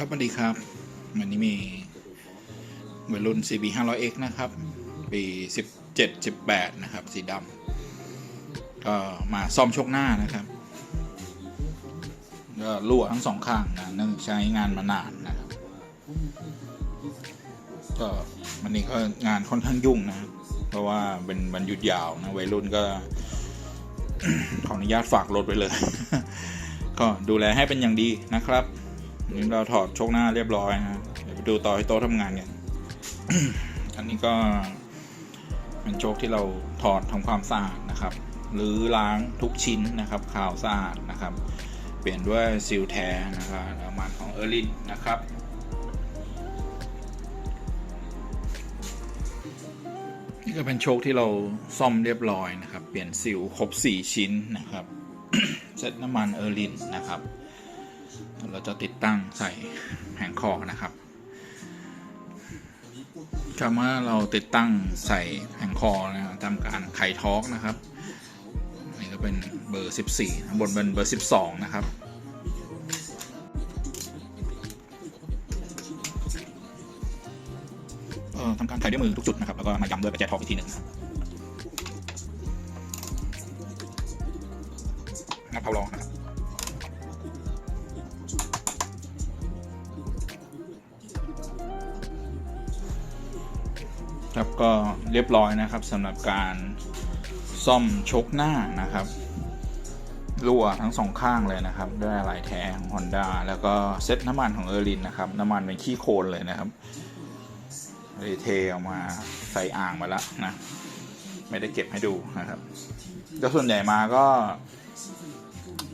ครับสวัสดีครับ วันนี้มีวัยรุ่น CB 500X นะครับ ปี 17 18 นะครับ สีดำก็มาซ่อมชคหน้านะครับก็รั่วทั้งสองข้างนะเนื่องใช้งานมานานนะครับ ก็วันนี้ก็งานค่อนข้างยุ่งนะ เพราะว่าเป็นวันหยุดยาวนะวัยรุ่นก็ ขออนุญาตฝากรถไว้เลย ก็ดูแลให้เป็นอย่างดีนะครับ นี่เราถอดโชคหน้าเรียบร้อยนะเดี๋ยวไปดูต่อที่โต๊ะทำงานกันอันนี้ก็เป็นโชคที่เราถอดทำความสะอาดนะครับหรือล้างทุกชิ้นนะครับขาวสะอาดนะครับ เปลี่ยนด้วยซิลแท้นะครับน้ำมันของเออร์ลินนะครับนี่ก็เป็นโชคที่เราซ่อมเรียบร้อยนะครับ เปลี่ยนซิลครบ 4 ชิ้นนะครับ เซตน้ำมันเออร์ลินนะครับ เราจะติดตั้งใส่แผงคอนะครับคำว่าเราติดตั้งใส่แผงคอนะครับทำการไขทอร์กนะครับนี่ก็เป็นเบอร์ 14 บนเป็นเบอร์ 12 นะครับทำการไขด้วยมือทุกจุดนะครับ แล้วก็มาย้ำด้วยกระแจทองอีกทีหนึ่งนะครับงับเผาลองนะครับ ครับก็เรียบร้อยนะครับสำหรับการซ่อมชกหน้านะครับรั่วทั้งสองข้างเลยนะครับ ด้วยอะไหล่แท้ของ Honda แล้วก็เซ็ตน้ำมันของเออรินนะครับ น้ำมันเป็นขี้โคลนเลยนะครับเลยเทออกมาใส่อ่างมาแล้วนะ ไม่ได้เก็บให้ดูนะครับก็ส่วนใหญ่มาก็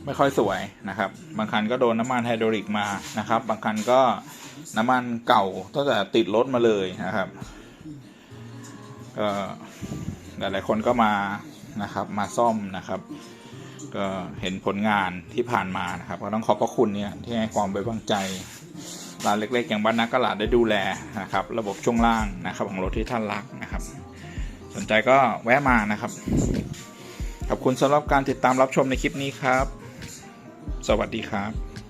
ไม่ค่อยสวยนะครับ บางคันก็โดนน้ำมันไฮดรอลิกมานะครับ บางคันก็น้ำมันเก่าตั้งแต่ติดรถมาเลยนะครับ ก็หลายๆคนก็มานะครับมาซ่อมนะครับ ก็เห็นผลงานที่ผ่านมานะครับ ก็ต้องขอบพระคุณเนี่ยที่ให้ความไว้วางใจร้านเล็ก ๆ อย่างบ้านนักกลาดได้ดูแลนะครับ ระบบช่วงล่างนะครับของรถที่ท่านรักนะครับ สนใจก็แวะมานะครับ ขอบคุณสำหรับการติดตามรับชมในคลิปนี้ครับ สวัสดีครับ